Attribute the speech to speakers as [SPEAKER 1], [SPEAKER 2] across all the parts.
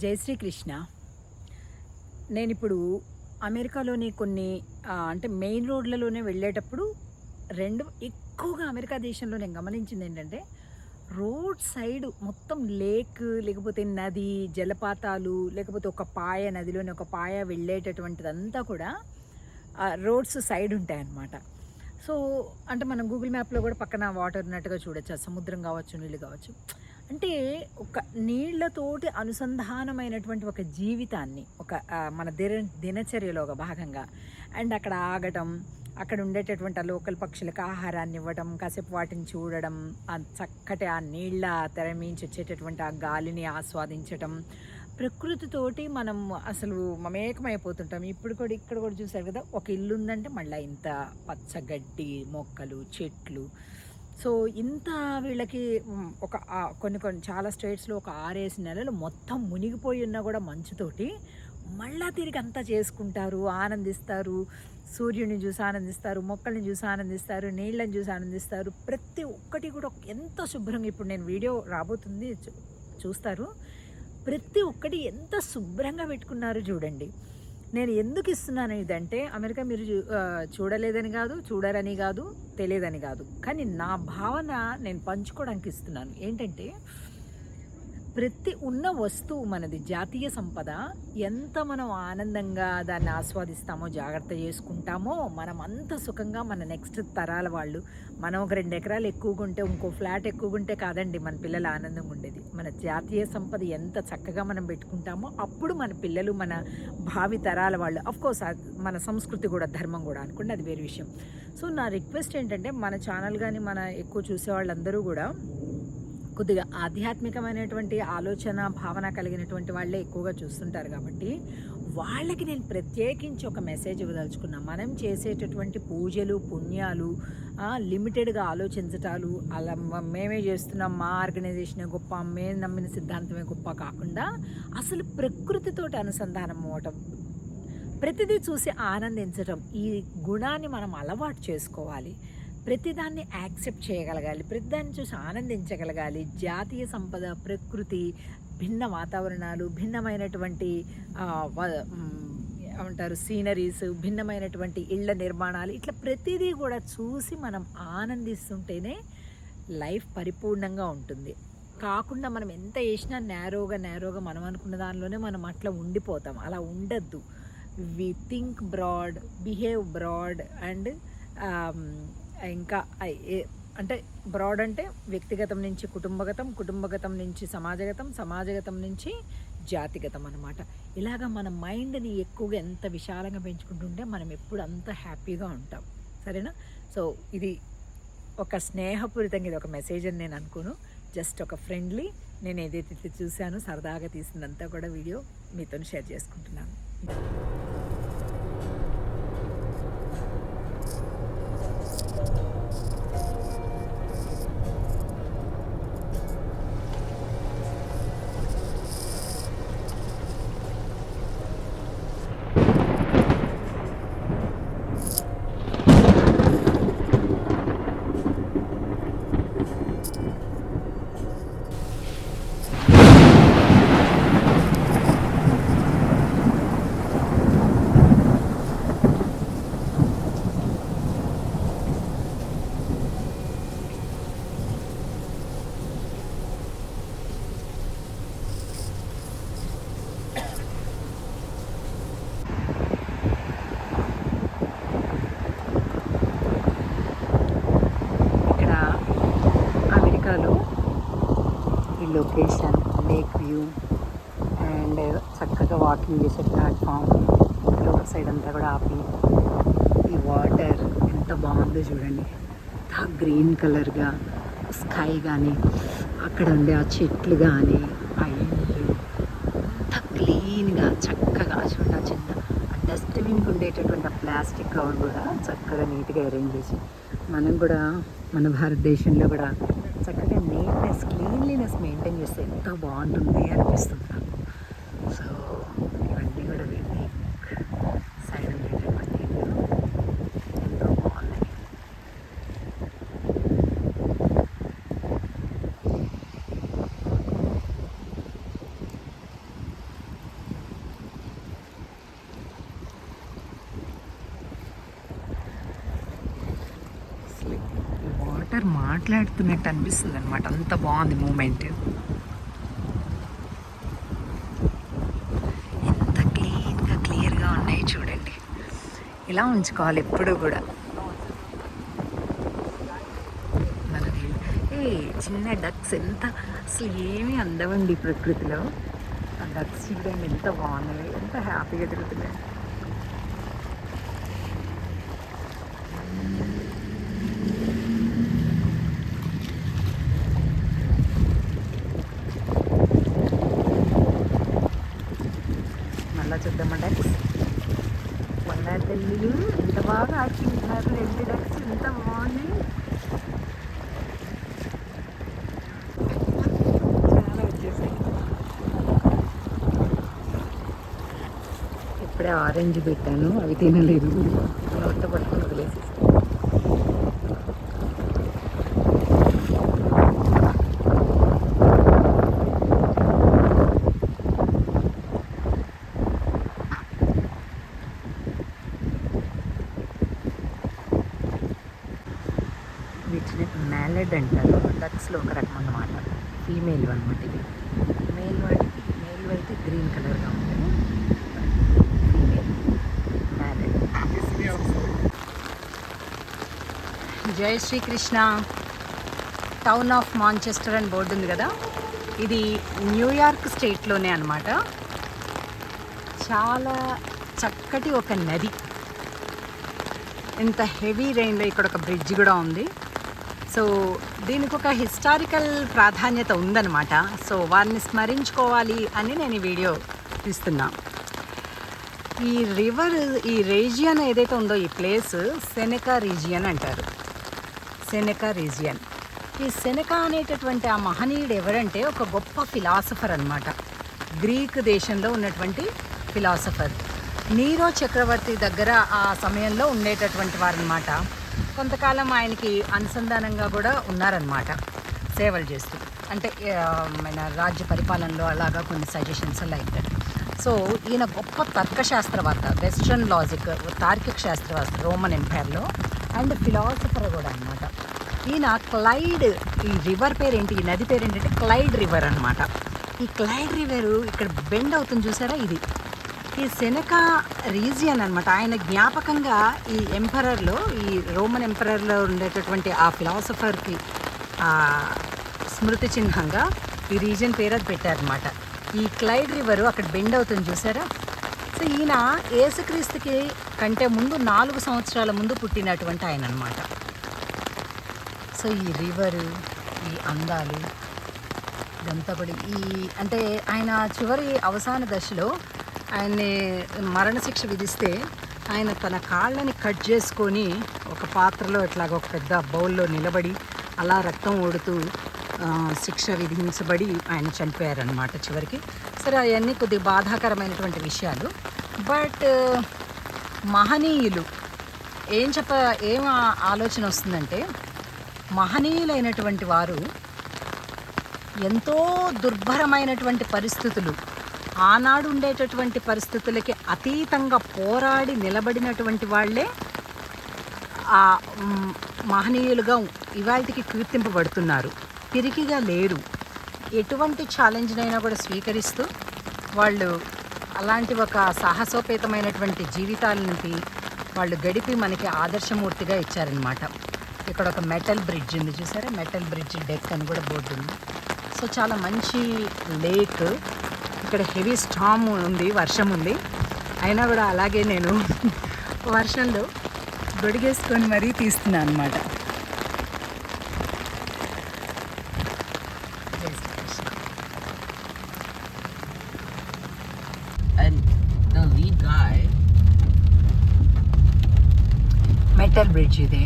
[SPEAKER 1] జై శ్రీకృష్ణ. నేను ఇప్పుడు అమెరికాలోని కొన్ని అంటే మెయిన్ రోడ్లలోనే వెళ్ళేటప్పుడు రెండు ఎక్కువగా అమెరికా దేశంలో నేను గమనించింది ఏంటంటే రోడ్ సైడ్ మొత్తం లేక్ లేకపోతే నది జలపాతాలు లేకపోతే ఒక పాయ నదిలోని ఒక పాయ వెళ్ళేటటువంటిదంతా కూడా రోడ్స్ సైడ్ ఉంటాయన్నమాట. సో అంటే మనం గూగుల్ మ్యాప్లో కూడా పక్కన వాటర్ ఉన్నట్టుగా చూడొచ్చు సముద్రం కావచ్చు నీళ్ళు కావచ్చు. అంటే ఒక నీళ్ళతోటి అనుసంధానమైనటువంటి ఒక జీవితాన్ని ఒక మన దిన దినచర్యలో ఒక భాగంగా. అండ్ అక్కడ ఆగటం అక్కడ ఉండేటటువంటి ఆ లోకల్ పక్షులకు ఆహారాన్ని ఇవ్వడం కాసేపు వాటిని చూడడం ఆ చక్కటి ఆ నీళ్ళ తెరమించి వచ్చేటటువంటి ఆ గాలిని ఆస్వాదించటం. ప్రకృతితోటి మనం అసలు మమేకమైపోతుంటాం. ఇప్పుడు కూడా ఇక్కడ కూడా చూసారు కదా ఒక ఇల్లు ఉందంటే మళ్ళీ ఇంత పచ్చగడ్డి మొక్కలు చెట్లు సో ఇంత వీళ్ళకి ఒక కొన్ని కొన్ని చాలా స్టేట్స్లో ఒక ఆరేసి నెలలు మొత్తం మునిగిపోయి ఉన్నా కూడా మంచుతోటి మళ్ళా తిరిగి అంతా చేసుకుంటారు ఆనందిస్తారు. సూర్యుని చూసి ఆనందిస్తారు మొక్కల్ని చూసి ఆనందిస్తారు నీళ్ళని చూసి ఆనందిస్తారు. ప్రతి ఒక్కటి కూడా ఎంత శుభ్రంగా ఇప్పుడు నేను వీడియో రాబోతుంది చూస్తారు. ప్రతి ఒక్కటి ఎంత శుభ్రంగా పెట్టుకున్నారు చూడండి. నేను ఎందుకు ఇస్తున్నాను ఇదంటే అమెరికా మీరు చూడలేదని కాదు చూడరని కాదు తెలియదని కాదు. కానీ నా భావన నేను పంచుకోవడానికి ఇస్తున్నాను. ఏంటంటే ప్రతి ఉన్న వస్తువు మనది. జాతీయ సంపద. ఎంత మనం ఆనందంగా దాన్ని ఆస్వాదిస్తామో జాగ్రత్త చేసుకుంటామో మనం అంత సుఖంగా మన నెక్స్ట్ తరాల వాళ్ళు. మనం ఒక రెండు ఎకరాలు ఎక్కువగా ఉంటే ఇంకో ఫ్లాట్ ఎక్కువగా ఉంటే కాదండి మన పిల్లల ఆనందంగా ఉండేది. మన జాతీయ సంపద ఎంత చక్కగా మనం పెట్టుకుంటామో అప్పుడు మన పిల్లలు మన భావి తరాల వాళ్ళు. అఫ్కోర్స్ మన సంస్కృతి కూడా ధర్మం కూడా అనుకోండి అది వేరే విషయం. సో నా రిక్వెస్ట్ ఏంటంటే మన ఛానల్ కానీ మన ఎక్కువ చూసే వాళ్ళందరూ కూడా కొద్దిగా ఆధ్యాత్మికమైనటువంటి ఆలోచన భావన కలిగినటువంటి వాళ్ళే ఎక్కువగా చూస్తుంటారు కాబట్టి వాళ్ళకి నేను ప్రత్యేకించి ఒక మెసేజ్ ఇవ్వదలుచుకున్నా. మనం చేసేటటువంటి పూజలు పుణ్యాలు లిమిటెడ్గా ఆలోచించటాలు అలా మేమే చేస్తున్నాం మా ఆర్గనైజేషనే గొప్ప మేము నమ్మిన సిద్ధాంతమే గొప్ప కాకుండా అసలు ప్రకృతితోటి అనుసంధానం అవ్వటం ప్రతిదీ చూసి ఆనందించటం ఈ గుణాన్ని మనం అలవాటు చేసుకోవాలి. ప్రతిదాన్ని యాక్సెప్ట్ చేయగలగాలి ప్రతిదాన్ని చూసి ఆనందించగలగాలి. జాతీయ సంపద ప్రకృతి భిన్న వాతావరణాలు భిన్నమైనటువంటి వ- ఏమంటారు సీనరీస్ భిన్నమైనటువంటి ఇళ్ళ నిర్మాణాలు ఇట్లా ప్రతిదీ కూడా చూసి మనం ఆనందిస్తుంటేనే లైఫ్ పరిపూర్ణంగా ఉంటుంది. కాకుండా మనం ఎంత వేసినా నేరోగా నేరోగా మనం అనుకున్న దానిలోనే మనం అట్లా ఉండిపోతాం. అలా ఉండద్దు. We think broad behave broad and ఇంకా అంటే బ్రాడ్ అంటే వ్యక్తిగతం నుంచి కుటుంబగతం కుటుంబగతం నుంచి సమాజగతం సమాజగతం నుంచి జాతిగతం అనమాట ఇలాగ మన మైండ్ని ఎక్కువగా ఎంత విశాలంగా పెంచుకుంటుంటే మనం ఎప్పుడు అంత హ్యాపీగా ఉంటాం. సరేనా? సో ఇది ఒక స్నేహపూరితంగా ఇది ఒక మెసేజ్ అని నేను అనుకోను. జస్ట్ ఒక ఫ్రెండ్లీ నేను ఏదైతే చూశానో సరదాగా తీసిందంతా కూడా వీడియో మీతో షేర్ చేసుకుంటున్నాను ఇక్కడ అమెరికాలో ఈ లొకేషన్ లేక్ వ్యూ అండ్ చక్కగా వాకింగ్ చేసే ప్లాట్ఫామ్ రోడ్ సైడ్ అంతా కూడా ఆపి ఈ వాటర్ ఎంత బాగుందో చూడండి. ఆ గ్రీన్ కలర్గా స్కై కానీ అక్కడ ఉండే ఆ చెట్లు కానీ ఆ ఇల్లు అంత క్లీన్గా చక్కగా చూడండి ఆ చిన్న ఆ డస్ట్బిన్కి ఉండేటటువంటి ఆ ప్లాస్టిక్ కవర్ కూడా చక్కగా నీట్గా అరేంజ్ చేసి మనం కూడా మన భారతదేశంలో కూడా చక్కగా నీట్నెస్ క్లీన్లీనెస్ మెయింటైన్ చేస్తే ఎంత బాగుంటుంది అనిపిస్తుంది నాకు సో ఇవన్నీ కూడా వీటి సైడ్ ఉండేటటువంటి ఇల్లు ఎంతో బాగున్నాయి గారు మాట్లాడుతున్నట్టు అనిపిస్తుంది అనమాట అంత బాగుంది మూమెంట్. ఎంత క్లీన్గా క్లియర్గా ఉన్నాయి చూడండి. ఇలా ఉంచుకోవాలి ఎప్పుడు కూడా. మనది ఏ చిన్న డక్స్ ఎంత అసలు ఏమీ అందవండి ప్రకృతిలో. ఆ డక్స్ చూడండి ఎంత బాగున్నాయి. ఎంత హ్యాపీగా తిరుగుతున్నాయి మళ్ళా చూద్దామా డక్స్ వంద తల్లిలు ఎంత బాగా ఆడుకుంటున్నారు రెండు డక్స్ ఎంత బాగున్నాయి చాలా వచ్చేసాయి ఇప్పుడే ఆరెంజ్ పెట్టాను అవి తినలేదు. నోట పట్టుకుని వదిలేసేసి వీటిని మ్యాలెడ్ అంటారు. జై శ్రీకృష్ణ. టౌన్ ఆఫ్ మాంచెస్టర్ అని బోర్డు ఉంది కదా? ఇది న్యూయార్క్ స్టేట్లోనే అనమాట చాలా చక్కటి ఒక నది. ఇంత హెవీ రెయిన్లో ఇక్కడ ఒక బ్రిడ్జ్ కూడా ఉంది. సో దీనికి ఒక హిస్టారికల్ ప్రాధాన్యత ఉందన్నమాట. సో వారిని స్మరించుకోవాలి అని నేను ఈ వీడియో ఇస్తున్నా. ఈ రివర్ ఈ రీజియన్ ఏదైతే ఉందో ఈ ప్లేస్ సెనెకా రీజియన్ అంటారు. Seneca region. ఈ సెనెకా అనేటటువంటి ఆ మహనీయుడు ఎవరంటే ఒక గొప్ప ఫిలాసఫర్ అనమాట గ్రీక్ దేశంలో ఉన్నటువంటి ఫిలాసఫర్. నీరో చక్రవర్తి దగ్గర ఆ సమయంలో ఉండేటటువంటి వారనమాట కొంతకాలం ఆయనకి అనుసంధానంగా కూడా ఉన్నారనమాట సేవలు చేస్తూ. అంటే మన రాజ్య పరిపాలనలో అలాగా కొన్ని సజెషన్స్ లైక్ దట్ సో ఈయన గొప్ప తర్కశాస్త్రవేత్త వెస్ట్రన్ లాజిక్ తార్కిక శాస్త్రవేత్త రోమన్ ఎంపైర్లో అండ్ ఫిలాసఫర్ కూడా అనమాట ఈయన క్లైడ్ ఈ రివర్ పేరేంటి? ఈ నది పేరు ఏంటంటే క్లైడ్ రివర్ అనమాట ఈ క్లైడ్ రివర్ ఇక్కడ బెండ్ అవుతుంది చూసారా ఇది? ఈ సెనకా రీజియన్ అనమాట ఆయన జ్ఞాపకంగా ఈ ఎంపరర్లో ఈ రోమన్ ఎంపరర్లో ఉండేటటువంటి ఆ ఫిలాసఫర్కి స్మృతి చిహ్నంగా ఈ రీజియన్ పేరు అది పెట్టారనమాట ఈ క్లైడ్ రివర్ అక్కడ బెండ్ అవుతుంది చూసారా? సో ఈయన ఏసుక్రీస్తుకి కంటే ముందు నాలుగు సంవత్సరాల ముందు పుట్టినటువంటి ఆయన అనమాట సో ఈ రివరు ఈ అందాలు ఇదంతా కూడా ఈ అంటే ఆయన చివరి అవసాన దశలో ఆయన్ని మరణశిక్ష విధిస్తే ఆయన తన కాళ్ళని కట్ చేసుకొని ఒక పాత్రలో ఇట్లాగ ఒక పెద్ద బౌల్లో నిలబడి అలా రక్తం ఓడుతూ శిక్ష విధించబడి ఆయన చనిపోయారనమాట చివరికి. సరే అవన్నీ కొద్దిగా బాధాకరమైనటువంటి విషయాలు. బట్ మహనీయులు ఏం చెప్ప ఏం ఆలోచన వస్తుందంటే మహనీయులైనటువంటి వారు ఎంతో దుర్భరమైనటువంటి పరిస్థితులు ఆనాడు ఉండేటటువంటి పరిస్థితులకి అతీతంగా పోరాడి నిలబడినటువంటి వాళ్ళే ఆ మహనీయులుగా ఇవాళకి కీర్తింపబడుతున్నారు. తిరిగిగా లేరు. ఎటువంటి ఛాలెంజ్నైనా కూడా స్వీకరిస్తూ వాళ్ళు అలాంటి ఒక సాహసోపేతమైనటువంటి జీవితాలని వాళ్ళు గడిపి మనకి ఆదర్శమూర్తిగా ఇచ్చారనమాట ఇక్కడ ఒక మెటల్ బ్రిడ్జ్ ఉంది చూసారా? మెటల్ బ్రిడ్జ్ డెక్ అని కూడా బోర్డు ఉంది. సో చాలా మంచి లేక్ ఇక్కడ హెవీ స్టామ్ ఉంది వర్షం ఉంది. అయినా కూడా అలాగే నేను వర్షంలో గొడిగేసుకొని మరీ తీస్తున్నాను అనమాట మెటల్ బ్రిడ్జ్ ఇది.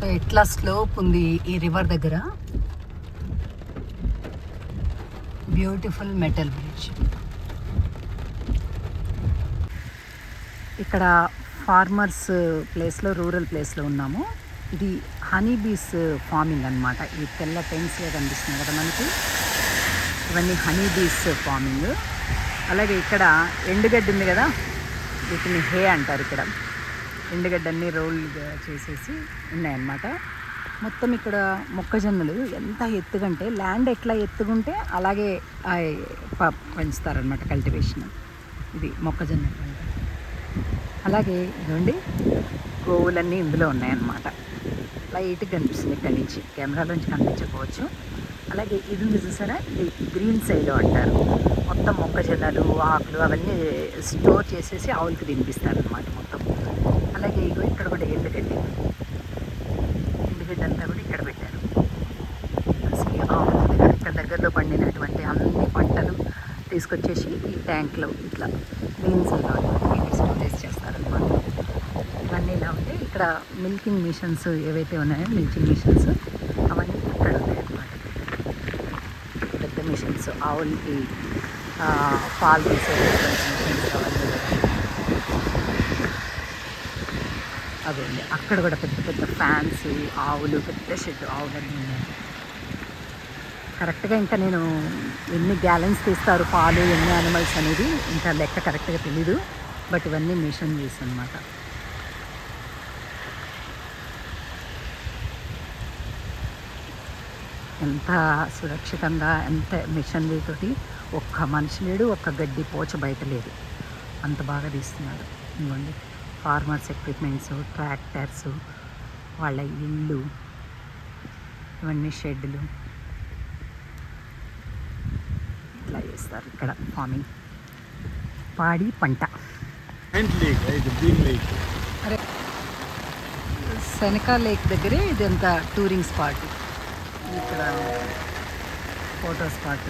[SPEAKER 1] సో ఎట్లా స్లోప్ ఉంది ఈ రివర్ దగ్గర. Beautiful metal bridge. ఇక్కడ ఫార్మర్స్ ప్లేస్లో రూరల్ ప్లేస్లో ఉన్నాము. ఇది హనీ బీస్ ఫార్మింగ్ అన్నమాట. ఈ తెల్ల టెన్స్గా కనిపిస్తుంది కదా మనకి. ఇవన్నీ హనీ బీస్ ఫార్మింగ్. అలాగే ఇక్కడ ఎండుగడ్డి ఉంది కదా వీటిని హే అంటారు ఇక్కడ. ఎండుగడ్డ అన్ని రోల్ చేసేసి ఉన్నాయన్నమాట. మొత్తం ఇక్కడ మొక్కజొన్నలు ఎంత ఎత్తుగంటే ల్యాండ్ ఎట్లా ఎత్తుగుంటే అలాగే ప- పెంచుతారనమాట కల్టివేషన్. ఇది మొక్కజొన్న అలాగే ఇదండి గోవులన్నీ ఇందులో ఉన్నాయన్నమాట. లైట్గా కనిపిస్తుంది ఇక్కడ నుంచి కెమెరాలోంచి కనిపించకపోవచ్చు. అలాగే ఇది ఉంది చూసారా? ఇది గ్రీన్ సైడ్ అంటారు. మొత్తం మొక్కజొన్నలు ఆకులు అవన్నీ స్టోర్ చేసేసి ఆవులకి తినిపిస్తారు అనమాట మొత్తం. అలాగే ఇగో ఇక్కడ కూడా ఎండుగడ్డి ఎండుగడ్డి అంతా కూడా ఇక్కడ పెట్టారు. అసలు ఇక్కడ దగ్గరలో పండినటువంటి అన్ని పంటలు తీసుకొచ్చేసి ఈ ట్యాంక్లో ఇట్లా బీన్స్లో సైడ్లో ఇక్కడ స్టోరేజ్ చేస్తారనమాట ఇవన్నీ ఇలా ఉంటే ఇక్కడ మిల్కింగ్ మిషన్స్ ఏవైతే ఉన్నాయో మిల్కింగ్ మిషన్స్ అవన్నీ ఇక్కడ ఉన్నాయన్నమాట. పెద్ద మిషన్స్ ఆవులకి పాలు తీసేటువంటి మిషన్స్ అవన్నీ అదే అండి. అక్కడ కూడా పెద్ద పెద్ద ఫ్యాన్స్ ఆవులు పెద్ద షెడ్ ఆవులన్నీ ఉన్నాయి. కరెక్ట్గా ఇంకా నేను ఎన్ని గ్యాలన్స్ తీస్తారు పాలు ఎన్ని యానిమల్స్ అనేది ఇంకా లెక్క కరెక్ట్గా తెలీదు. బట్ ఇవన్నీ మిషన్ చేసి అనమాట ఎంత సురక్షితంగా ఎంత మిషన్లీ తోటి ఒక్క మనిషి లేడు ఒక్క గడ్డి పోచ బయట లేదు. అంత బాగా తీస్తున్నారు. ఇవ్వండి ఫార్మర్స్ ఎక్విప్మెంట్స్ ట్రాక్టర్స్ వాళ్ళ ఇళ్ళు ఇవన్నీ షెడ్లు. ఇట్లా చేస్తారు ఇక్కడ ఫార్మింగ్ పాడి పంట. సెనకా లేక్ దగ్గరే ఇదంతా టూరింగ్ స్పాట్ ఇక్కడ photo spot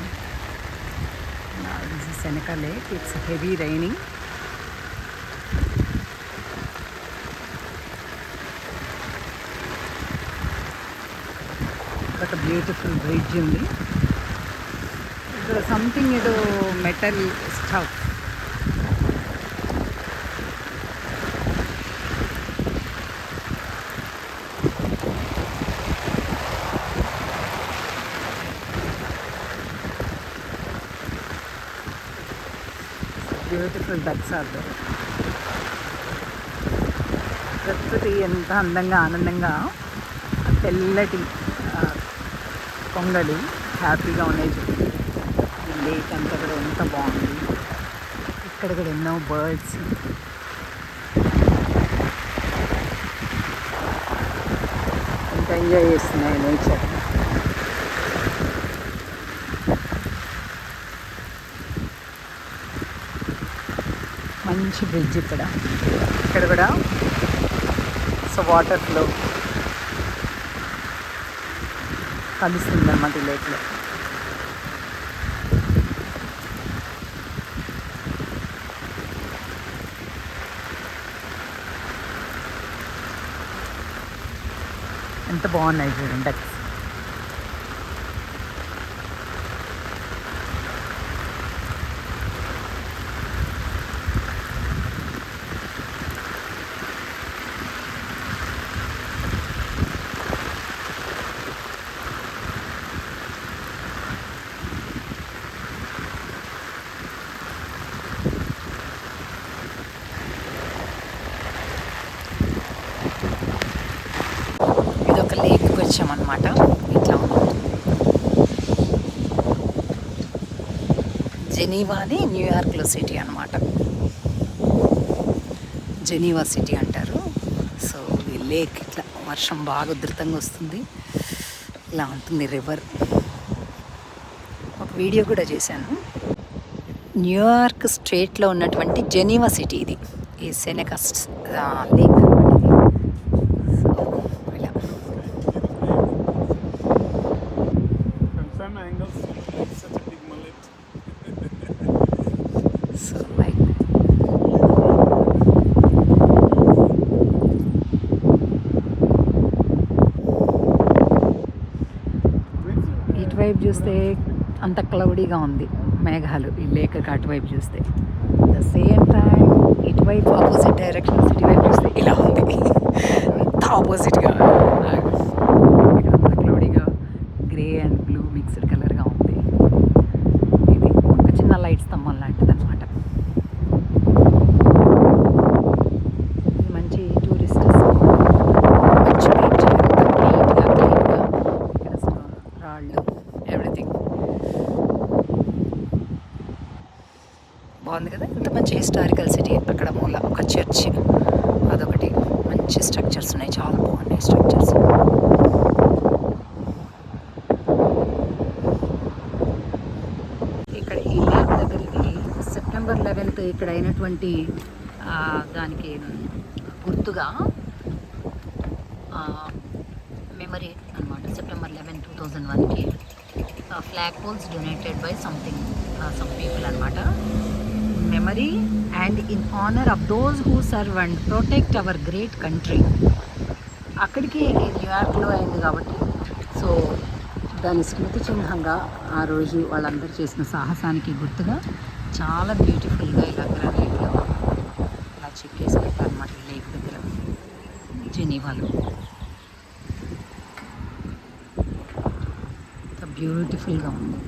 [SPEAKER 1] this is Seneca lake it's heavy raining ఒక బ్యూటిఫుల్ బ్రిడ్జ్ ఉంది. ఇక్కడ సంథింగ్ ఏదో metal stuff beautiful ducks are ప్రకృతి ఎంత అందంగా ఆనందంగా తెల్లటి ఆ, హ్యాపీగా ఉన్నాయి. చూడండి లేక్ అంతా కూడా ఎంత బాగుంది. ఇక్కడ కూడా ఎన్నో బర్డ్స్. ఎంత ఎంజాయ్ చేస్తున్నాయి నేచర్. మంచి బ్రిడ్జ్ ఇక్కడ. ఇక్కడ కూడా సో వాటర్ ఫ్లో కలుస్తుంది అన్నమాట ఈ లేక్లో ఎంత బాగున్నాయి చూడండి డక్స్ ఇది ఒక లేక్కి వచ్చామన్నమాట ఇట్లా ఉంది న్యూయార్క్లో సిటీ అనమాట జెనీవా సిటీ అంటారు. సో ఈ లేక్ ఇట్లా వర్షం బాగా ఉధృతంగా వస్తుంది. ఇలా ఉంటుంది రివర్. ఒక వీడియో కూడా చేశాను. న్యూయార్క్ స్టేట్లో ఉన్నటువంటి జెనీవా సిటీ ఇది. ఈ సెనెకస్ లేక్ వైపు చూస్తే అంత క్లౌడీగా ఉంది మేఘాలు ఈ లేక్ అటువైపు చూస్తే. ద సేమ్ టైం ఇటువైపు ఆపోజిట్ డైరెక్షన్ సిటీ వైపు చూస్తే ఇలా ఉంది. అంత ఆపోజిట్గా అంత క్లౌడీగా గ్రే అండ్ బ్లూ మిక్స్డ్ కలర్గా ఉంది ఇది ఒక చిన్న లైట్ స్తంభం లాంటిది అనమాట మంచి టూరిస్ట్ మంచి బీచ్ నీట్గా బాగుంది కదా ఎంత మంచి హిస్టారికల్ సిటీ అక్కడ మూల ఒక చర్చ్ అదొకటి మంచి స్ట్రక్చర్స్ ఉన్నాయి చాలా బాగున్నాయి స్ట్రక్చర్స్ ఇక్కడ ఈ లేక్ దగ్గరికి సెప్టెంబర్ లెవెన్త్ ఇక్కడ అయినటువంటి దానికి గుర్తుగా మెమరీ అనమాట సెప్టెంబర్ లెవెన్ టూ థౌజండ్ వన్కి flag poles donated by something some people అనమాట memory and in honour of those who serve and protect our great country అక్కడికి న్యూయార్క్లో అయింది కాబట్టి సో దాని స్మృతి చిహ్నంగా ఆ రోజు వాళ్ళందరూ చేసిన సాహసానికి గుర్తుగా చాలా బ్యూటిఫుల్గా ఇలా గ్రానైట్లో ఇలా చెక్కేసి పెట్టారన్నమాట లేక్ దగ్గర. జెనీవాలో. బ్యూటిఫుల్గా ఉంది.